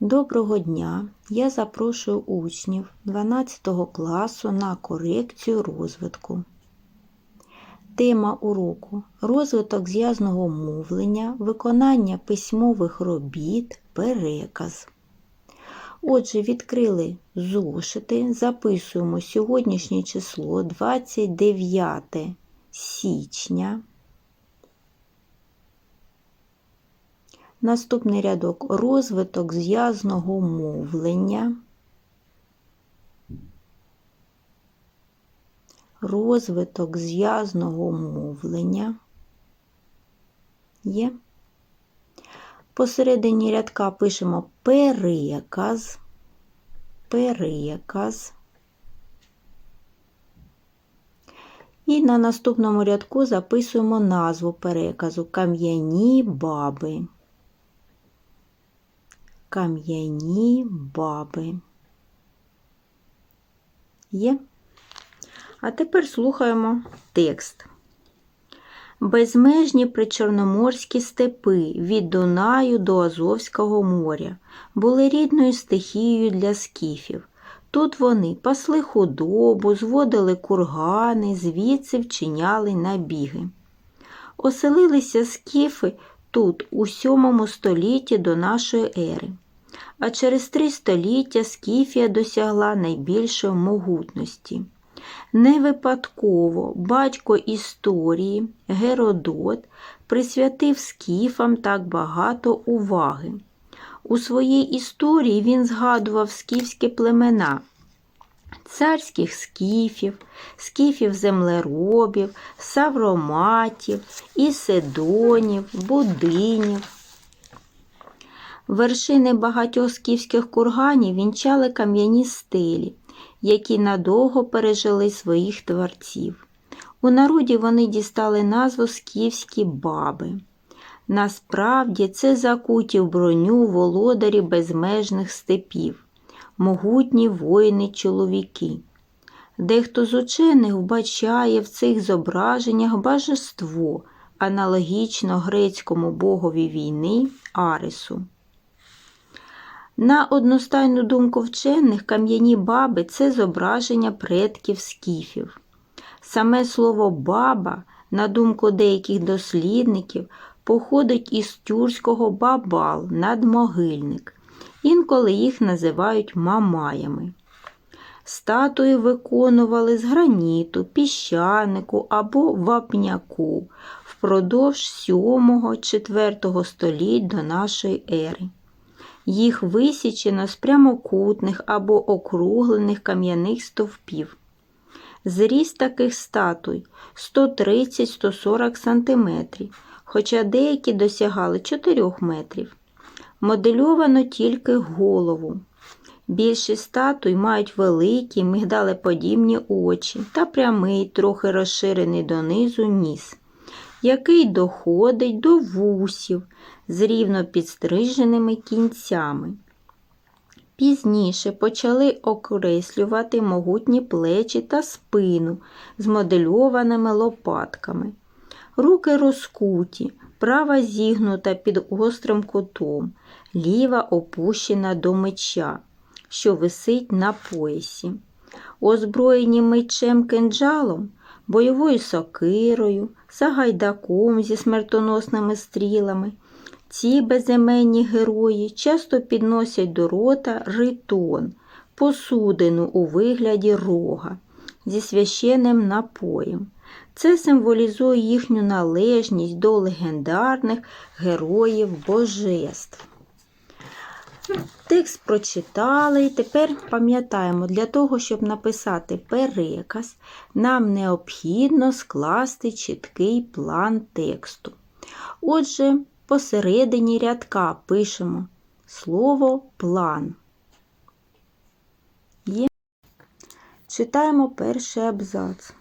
Доброго дня! Я запрошую учнів 12 класу на корекцію розвитку. Тема уроку розвиток зв'язного мовлення, виконання письмових робіт, переказ. Отже, відкрили зошити, записуємо сьогоднішнє число 29 січня. Наступний рядок розвиток зв'язного мовлення. Розвиток зв'язного мовлення. Є. Посередині рядка пишемо переказ. Переказ. І на наступному рядку записуємо назву переказу Кам'яні баби кам'яні баби. Є. А тепер слухаємо текст. Безмежні причорноморські степи від Дунаю до Азовського моря були рідною стихією для скіфів. Тут вони пасли худобу, зводили кургани, звідси вчиняли набіги. Оселилися скіфи тут, у сьомому столітті до нашої ери. А через три століття Скіфія досягла найбільшої могутності. Не випадково батько історії Геродот присвятив скіфам так багато уваги. У своїй історії він згадував скіфські племена, царських скіфів, скіфів землеробів, савроматів, іседонів, будинів. Вершини багатьох скіфських курганів вінчали кам'яні стелі, які надовго пережили своїх творців. У народі вони дістали назву скіфські баби. Насправді це закуті в броню володарі безмежних степів, могутні воїни чоловіки. Дехто з учених вбачає в цих зображеннях божество, аналогічно грецькому богові війни Арису. На одностайну думку вчених, кам'яні баби це зображення предків скіфів. Саме слово баба, на думку деяких дослідників, походить із тюркського бабал надмогильник. Інколи їх називають мамаями. Статуї виконували з граніту, піщанику або вапняку впродовж 7-4 століть до нашої ери. Їх висічено з прямокутних або округлених кам'яних стовпів. Зріст таких статуй 130-140 см, хоча деякі досягали 4 метрів. Модельовано тільки голову. Більшість статуй мають великі мигдалеподібні очі та прямий, трохи розширений донизу ніс, який доходить до вусів з рівно підстриженими кінцями. Пізніше почали окреслювати могутні плечі та спину з модельованими лопатками. Руки розкуті, права зігнута під гострим кутом, ліва опущена до меча, що висить на поясі. Озброєні мечем кинджалом, бойовою сокирою, сагайдаком зі смертоносними стрілами. Ці безіменні герої часто підносять до рота ритон, посудину у вигляді рога зі священним напоєм. Це символізує їхню належність до легендарних героїв божеств. Текст прочитали і тепер пам'ятаємо, для того, щоб написати переказ, нам необхідно скласти чіткий план тексту. Отже, посередині рядка пишемо слово план. Є. Читаємо перший абзац.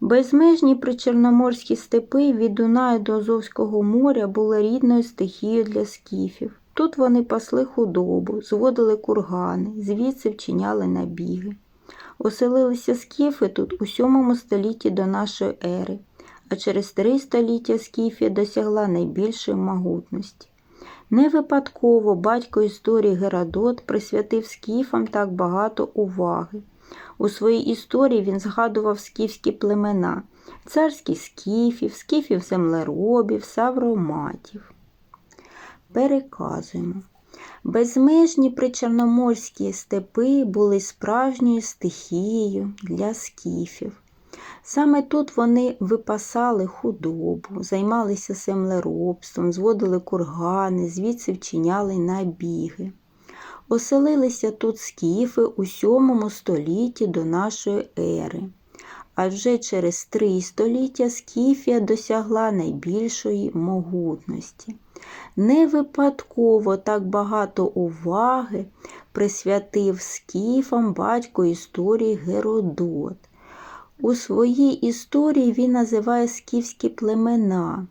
Безмежні причорноморські степи від Дунаю до Азовського моря були рідною стихією для скіфів. Тут вони пасли худобу, зводили кургани, звідси вчиняли набіги. Оселилися скіфи тут у сьомому столітті до нашої ери, а через три століття Скіфія досягла найбільшої могутності. Не випадково батько історії Геродот присвятив скіфам так багато уваги. У своїй історії він згадував скіфські племена, царських скіфів, скіфів землеробів, савроматів. Переказуємо. Безмежні причорноморські степи були справжньою стихією для скіфів. Саме тут вони випасали худобу, займалися землеробством, зводили кургани, звідси вчиняли набіги. Оселилися тут скіфи у сьомому столітті до нашої ери. А вже через три століття Скіфія досягла найбільшої могутності. Не випадково так багато уваги присвятив скіфам батько історії Геродот. У своїй історії він називає скіфські племена,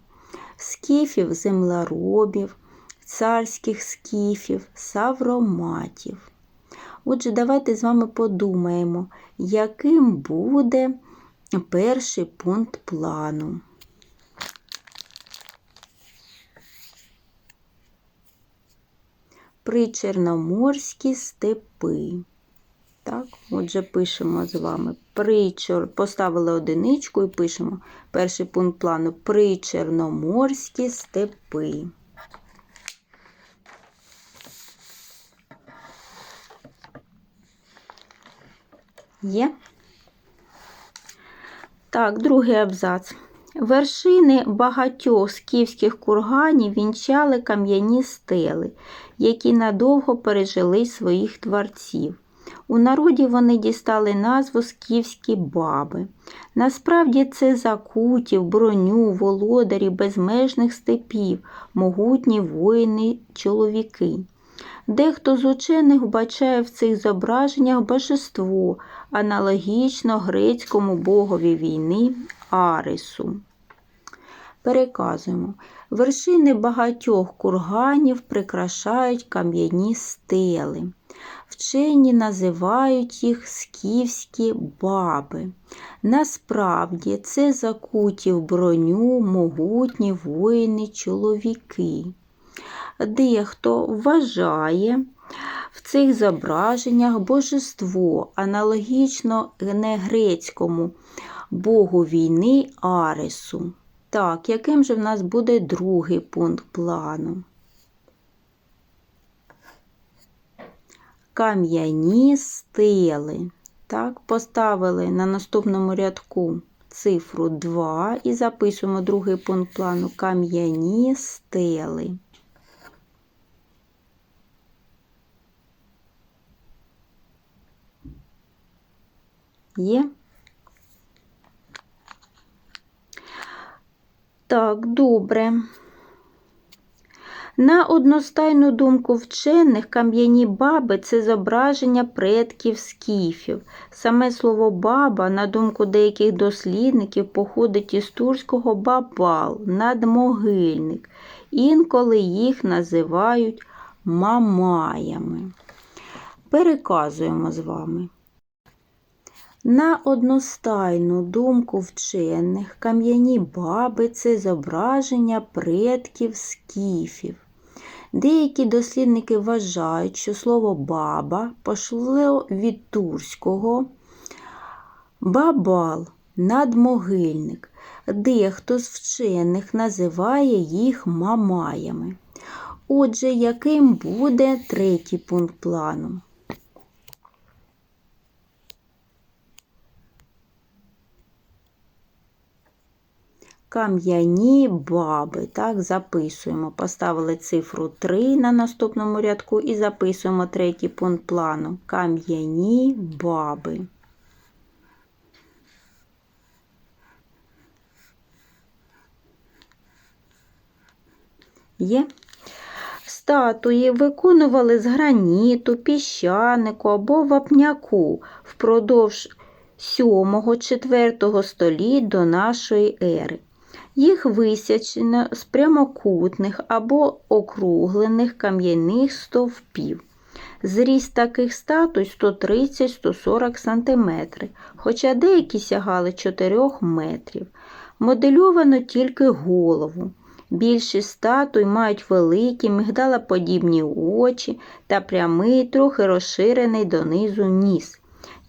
скіфів землеробів, царських скіфів, савроматів. Отже, давайте з вами подумаємо, яким буде перший пункт плану. Причорноморські степи. Так, отже, пишемо з вами причор, поставили одиничку і пишемо перший пункт плану Причорноморські степи. Є. Так, другий абзац. Вершини багатьох скіфських курганів вінчали кам'яні стели, які надовго пережили своїх творців. У народі вони дістали назву скіфські баби. Насправді це закутів, броню, володарі безмежних степів, могутні воїни, чоловіки. Дехто з учених вбачає в цих зображеннях божество, аналогічно грецькому богові війни Арису. Переказуємо. Вершини багатьох курганів прикрашають кам'яні стели. Вчені називають їх скіфські баби. Насправді це закуті в броню могутні воїни чоловіки. Дехто вважає в цих зображеннях божество, аналогічно грецькому богу війни Арису. Так, яким же в нас буде другий пункт плану? Кам'яні стели. Так, поставили на наступному рядку цифру 2 і записуємо другий пункт плану кам'яні стели. Є? Так, добре. На одностайну думку вчених, кам'яні баби це зображення предків скіфів. Саме слово баба, на думку деяких дослідників, походить із турського бабал, надмогильник. Інколи їх називають мамаями. Переказуємо з вами. На одностайну думку вчених, кам'яні баби це зображення предків скіфів. Деякі дослідники вважають, що слово баба пошло від турського бабал надмогильник. Дехто з вчених називає їх мамаями. Отже, яким буде третій пункт плану? Кам'яні баби. Так, записуємо. Поставили цифру 3 на наступному рядку і записуємо третій пункт плану. Кам'яні баби. Є. Статуї виконували з граніту, піщанику або вапняку впродовж 7-4 століть до нашої ери. Їх висячено з прямокутних або округлених кам'яних стовпів. Зріст таких статуй 130-140 см, хоча деякі сягали 4 метрів. Моделювано тільки голову. Більшість статуй мають великі мигдалоподібні очі та прямий, трохи розширений донизу ніс,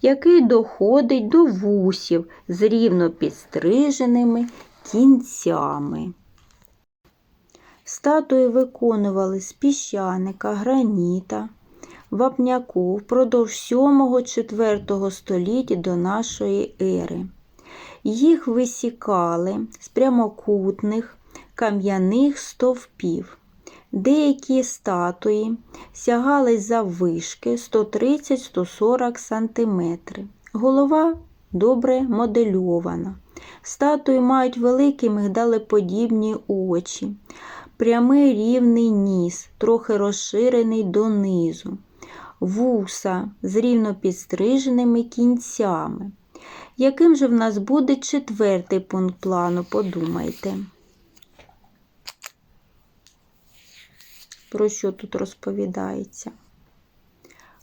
який доходить до вусів з рівно підстриженими кінцями. Статуї виконували з піщаника, граніта, вапняку впродовж 7-4 століття до нашої ери. Їх висікали з прямокутних кам'яних стовпів. Деякі статуї сягали заввишки 130-140 см. Голова добре модельована. Статуї мають великі мигдалеподібні очі, прямий рівний ніс, трохи розширений донизу, вуса з рівно підстриженими кінцями. Яким же в нас буде четвертий пункт плану, подумайте. Про що тут розповідається?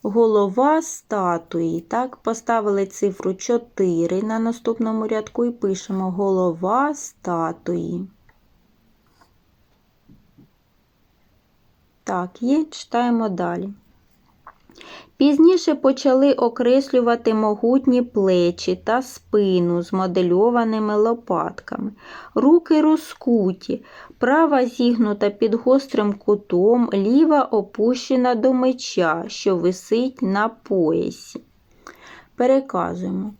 Голова статуї. Так, поставили цифру 4 на наступному рядку і пишемо голова статуї. Так, є, читаємо далі. Пізніше почали окреслювати могутні плечі та спину з модельованими лопатками, руки розкуті, права зігнута під гострим кутом, ліва опущена до меча, що висить на поясі. Переказуємо.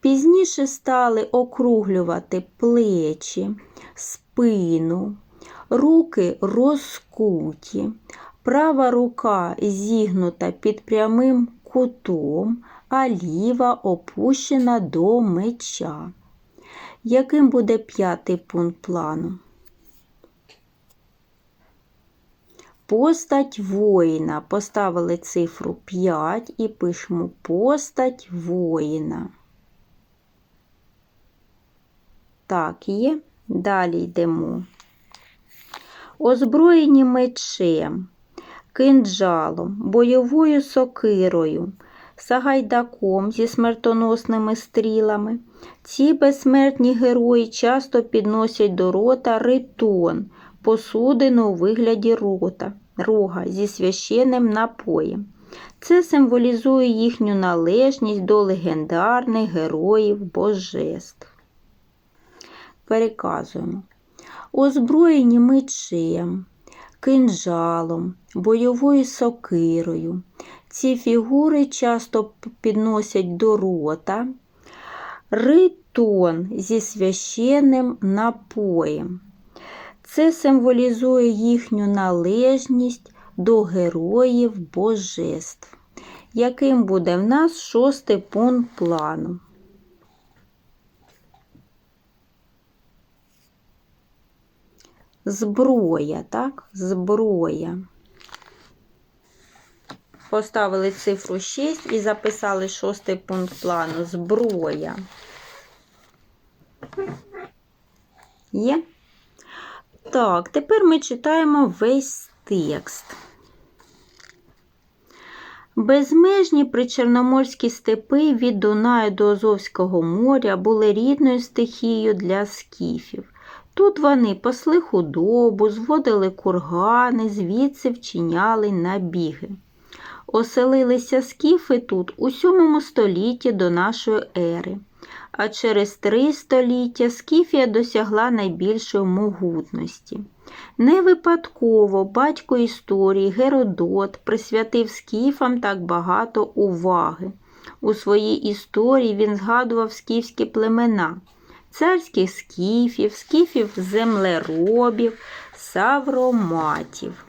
Пізніше стали округлювати плечі, спину, руки розкуті. Права рука зігнута під прямим кутом, а ліва опущена до меча. Яким буде п'ятий пункт плану? Постать воїна. Поставили цифру 5 і пишемо постать воїна. Так, є. Далі йдемо. Озброєні мечем кинджалом, бойовою сокирою, сагайдаком зі смертоносними стрілами. Ці безсмертні герої часто підносять до рота ритон, посудину у вигляді рота, рога зі священним напоєм. Це символізує їхню належність до легендарних героїв божеств. Переказуємо. Озброєні мечем, кинджалом, бойовою сокирою. Ці фігури часто підносять до рота ритон зі священним напоєм. Це символізує їхню належність до героїв божеств, яким буде в нас шостий пункт плану. Зброя, так? Зброя. Поставили цифру 6 і записали шостий пункт плану. Зброя. Є? Так, тепер ми читаємо весь текст. Безмежні причорноморські степи від Дунаю до Азовського моря були рідною стихією для скіфів. Тут вони пасли худобу, зводили кургани, звідси вчиняли набіги. Оселилися скіфи тут у сьомому столітті до нашої ери, а через три століття Скіфія досягла найбільшої могутності. Не випадково батько історії Геродот присвятив скіфам так багато уваги. У своїй історії він згадував скіфські племена царських скіфів, скіфів землеробів, савроматів.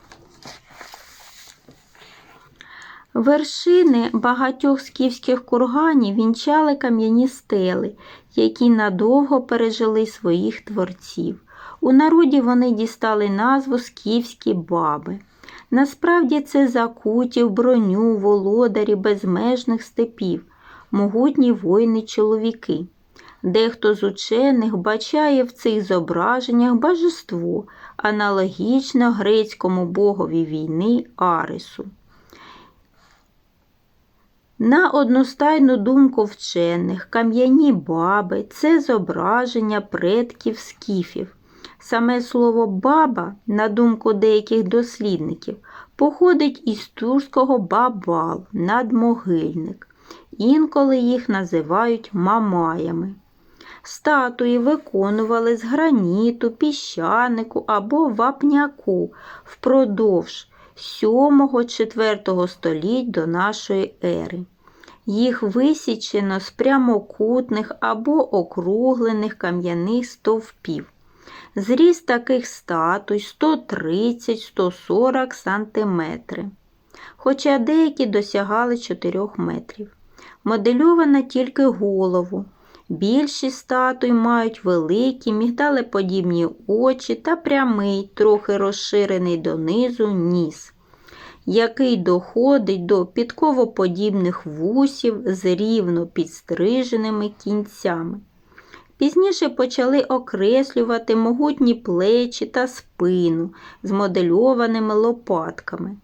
Вершини багатьох скіфських курганів вінчали кам'яні стели, які надовго пережили своїх творців. У народі вони дістали назву скіфські баби. Насправді це закуті в броню володарі безмежних степів, могутні воїни чоловіки. Дехто з учених бачає в цих зображеннях божество, аналогічно грецькому богові війни Арису. На одностайну думку вчених, кам'яні баби це зображення предків скіфів. Саме слово баба, на думку деяких дослідників, походить із турського бабал надмогильник. Інколи їх називають мамаями. Статуї виконували з граніту, піщанику або вапняку впродовж 7-4 століть до нашої ери. Їх висічено з прямокутних або округлених кам'яних стовпів. Зріст таких статуй 130-140 см, хоча деякі досягали 4 метрів. Модельовано тільки голову. Більшість статуй мають великі мігдалеподібні очі та прямий, трохи розширений донизу ніс, який доходить до підковоподібних вусів з рівно підстриженими кінцями. Пізніше почали окреслювати могутні плечі та спину з модельованими лопатками.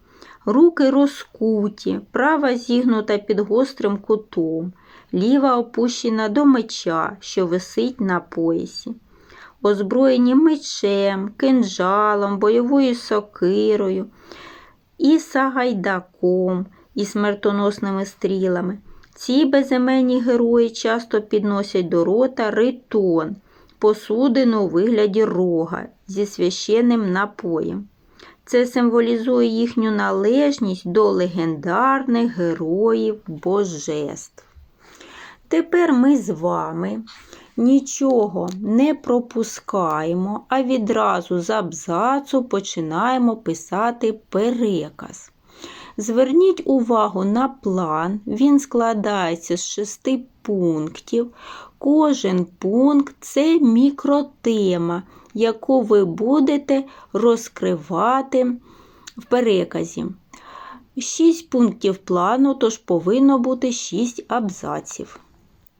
Руки розкуті, права зігнута під гострим кутом, ліва опущена до меча, що висить на поясі. Озброєні мечем, кинджалом, бойовою сокирою, і сагайдаком, і смертоносними стрілами. Ці безіменні герої часто підносять до рота ритон, посудину у вигляді рога зі священним напоєм. Це символізує їхню належність до легендарних героїв божеств. Тепер ми з вами нічого не пропускаємо, а відразу з абзацу починаємо писати переказ. Зверніть увагу на план, він складається з шести пунктів. Кожен пункт це мікротема, яку ви будете розкривати в переказі. Шість пунктів плану, тож повинно бути шість абзаців.